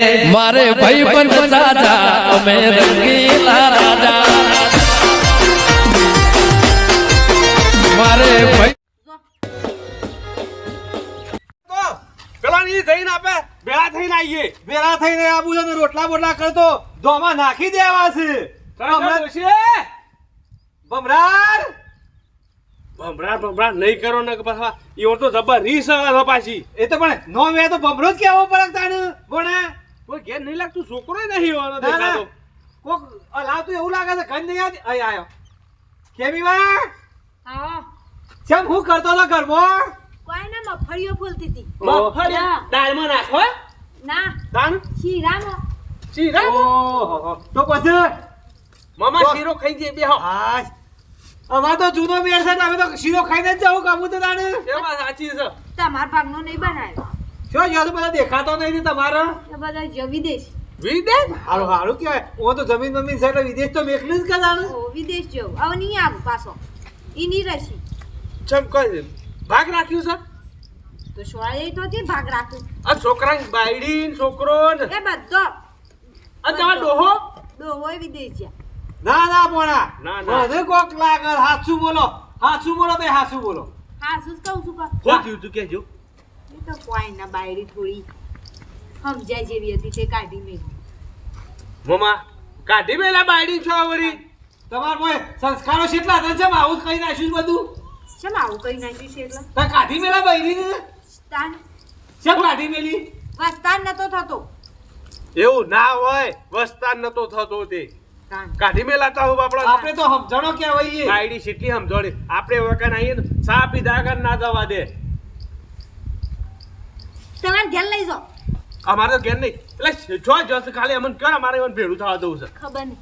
મારે ભાઈ પણ સાજા અમે રંગીલા રાજા. મારે ભાઈ તો થઈને આપે ભેળા થઈને આવીએ. વેરા થઈને આવું છે રોટલા બોટલા કરતો ધોમાં નાખી દેવા છે. ભમરાર ભમરા ભમરા નહીં કરો ને પાછા. તો જબર રીસ પાછી. એ તો પણ નો મે તો ભમરો જ કેવો પડે તાને ભણા કોઈ ઘેર નહીં લાગતું છોકરો નહીં હોવાનો. દેખાતો. કોક લાવતું એવું લાગે છે ઘર નહીં આવતી અહીં આવ્યો કેમી વા હા. ચમ હું કરતો તો ઘરમાં? કોઈ ના મફળીઓ ફૂલતી હતી. મફળીઓ. દાળમાં નાખો ના. દાન શીરામાં. શીરા ઓહો. તો પછી? મામા શીરો ખાઈ દે બે હા. અમાર તો જૂનો બેર છે અમે તો શીરો ખાઈને જ જાવું કામું તો તાને એમાં સાચી છે. તમાર ભાગનો નહીં બનાવ્યો. શું યાર બધા દેખાતો નહીં ને તમારો? એ બધા જ વિદેશ. વિદેશ? હારું હારું કહેવાય. હું તો જમીન બમીન છે એટલે વિદેશ તો મેકલી જ ઓ વિદેશ જવું હવે નહીં આવું પાછો. ઈ નહીં રસી ચમ કોઈ ભાગ રાખ્યું છે? તો સોળે તો તે ભાગ રાખ્યું. આ છોકરા બાયડી છોકરો એ બધો. આ તમારો ડોહો? ડોહોય વિદેશ જ્યાં. ના ના પોણા ના, ના. મને કોક લાગે હાચું બોલો. હાસુ બોલો તો હાચું બોલો. હા શું જ કહું છું કા શું થયું તું કહેજો. એ તો કોઈ ના બાયડી થોડી સમજાય જેવી હતી તે કાઢી મેં. મમા કાઢી મેલા બાયડી છો વળી? તમાર કોઈ સંસ્કારો કેટલા હતા? છે આવું કઈ નાખ્યું બધું? શેમ આવું કઈ નાખ્યું છે એટલે. તો કાઢી મેલા બાયડી ને? તાન. શેમ કાઢી મેલી? વસ્તાન નતો થતો. એવું ના હોય વસ્તાન નતો થતો તે. કાઢી મેલા તા હું બાપડા. આપણે તો સમજણો કહેવાય બાયડી કેટલી સમજોડી આપણે વખત આવીએ ને પીધા વગર ના જવા દે. તમારે ઘેર લઈ જાઓ. અમારે તો ઘેર નહીં. એટલે જો જો ખાલી અમને કર અમારે એમને ભેડું થવા દઉં છે. ખબર નહીં.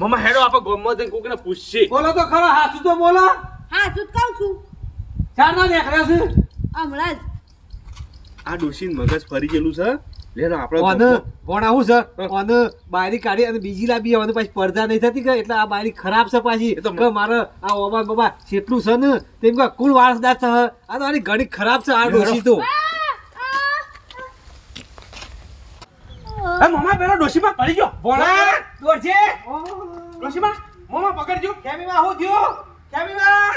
મમ્મા હેડો આપણે ગોમમાં જઈને કોકને પૂછશે બોલો તો ખરો હાચું તો બોલો. હા શું જ કહું છું. ચાર ના દેખરા છે. હમણાં જ. આ ડોશીન મગજ ફરી ગયેલું છે. લેનો આપણે કોણ આવું છે. કોને બારી કાઢી અને બીજી લાવી આવવાનું પાછી પડદા નહીં થતી કે એટલે આ બારી ખરાબ છે પાછી. કે મારે આ ઓબા બાબા કેટલું છે ને તેમ કે કુલ વારસદાર છે. આ તો આની ઘણી ખરાબ છે આ ડોશી તો. એ મમ્મા પેલો ડોશીમાં પડી ગયો. ભોળા. દોડજે. ડોશીમાં મમ્મા પકડજો. કેમીમાં હું થયો? કેમીમાં?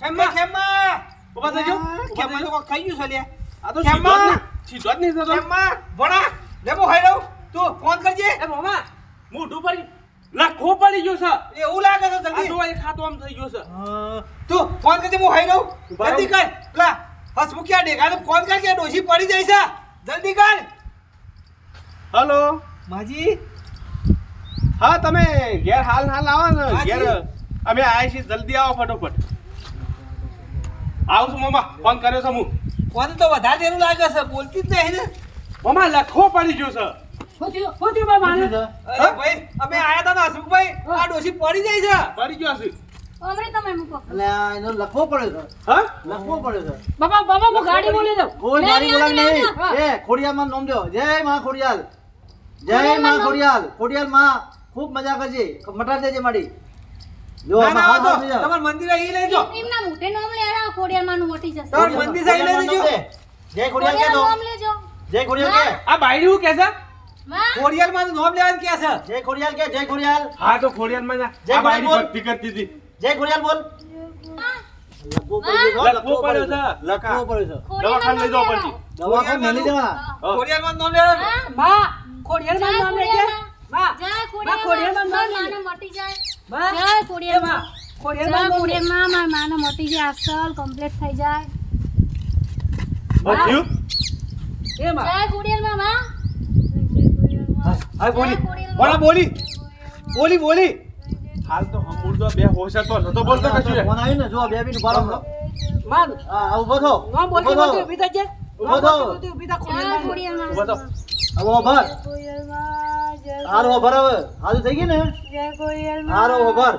કેમમાં કેમમાં? ઊભા થઈ જાઓ. કેમમાં તો ખાઈ ગયું છે લ્યા. આ તો કેમમાં? સીધો જ નહીં થતો. કેમમાં? ભોળા. લેમો હાઈ રહું તું ફોન કરજે. એ મમ્મા મોઢું પડી લખો પડી ગયો છે. એવું લાગે છે જલ્દી. જો એક ખાતો આમ થઈ ગયો છે. તું ફોન કરજે હું ખાઈ લઉં જલ્દી કર. લા હસમુખિયા ડેગાને ફોન કરજે ડોશી પડી જાય છે. જલ્દી કર. હલો. માજી? હા તમે ઘેર હાલ હાલ આવો ને. ઘેર અમે આવ્યા છીએ. જલ્દી આવો ફટોફટ. આવું છું મામા. ફોન કર્યો છે હું ફોન તો વધારે દેરું લાગે છે. બોલતી જ નહીં ને. મમ્મા લખો પડી ગયો છે. અરે ભાઈ અમે આયા હતા ને હસમુખભાઈ આ ડોશી પડી જાય છે. પડી ગયો તમે મૂકો. એટલે આ એનો લખવો પડે છે. હા? લખવો પડે છે. બાબા બાબા હું ગાડી બોલી દઉં. કોઈ મારી બોલાવી નહીં. એ ખોડિયાલમાં નામ દો. જય માં ખોડિયાલ. જય માં ખોડિયાલ. ખોડિયાલમાં ખૂબ મજા કરજે. મટાડ દેજે મારી જો તમાર મંદિર અહીં લઈ જો એમના મોટે નામમાં નું મોટી જશે. તમાર મંદિર સાઈ લઈ દેજો જય ખોડિયાલ કે દો લેજો. જય ખોડિયાલ કે આ બાયડી હું કે છે? ખોડિયાલમાં નામ લેવાનું કે છે. જય ખોડિયાલ કે જય ખોડિયાલ. હા તો ખોડિયાલમાં જય બાયડી ભક્તિ કરતી હતી. જય ખોડિયાલ બોલ. લખવો પડે છે, લખવો પડે છે. દવાખાને લઈ જવા પડશે દવાખાને મેલી દેવાના ખોડિયાલમાં નામ લેવાનું. માં ખોડિયારમાં નામ લેજે માં જય માં ખોડિયારમાં નામ માને મટી જાય. માં જય ખોડિયારમાં ખોડિયારમાં જય માં લેજે. ખોડિયારમાં મારા માને મટી જાય. અસલ કમ્પ્લીટ થઈ જાય. બધું એ માં જય ખોડિયારમાં માં માં હા બોલી. બોલા બોલી. બોલી બોલી. હાલ તો હમૂળ તો બે હોશ તો નતો બોલતો કશું? ફોન આવ્યો ને જો બે મિનિટ ઊભા રહો. માં હા ઊભો થો. નામ બોલતી ઊભો બોલતી થો ઊભી થજે થો. ઊભી થા જય ખોડિયારમાં ઊભો તો. હવે ઓભર હારો ઓભર હવે. હાજુ થઈ ગઈ ને? હારો ઓભર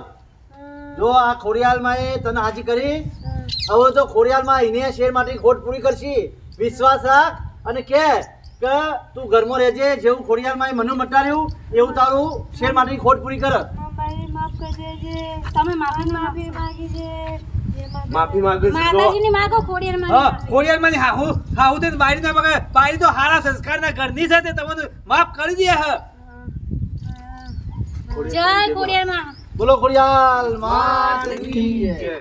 જો આ ખોડિયાલમાં એ તને હાજી કરી. હવે તો ખોડિયાલમાં એને શેર માટે ખોટ પૂરી કરશી. વિશ્વાસ રાખ અને કે કે તું ઘરમાં રહેજે જેવું ખોડિયાલમાં એ મનુ મટાડ્યું એવું તારું શેર માટે ખોટ પૂરી કર. માફ કરી દેજે. તમે માફી માંગી છે. માફી માંગુ છું માતાજીની માંગો માગો માં હા કોડિયરમાં હા હું હા હું તે બારી ના બગા બારી તો હારા સંસ્કારના ઘરની છે તે તમને માફ કરી દે હ. જય ખોડિયાર માં બોલો ખોડિયાલ માત કી જય.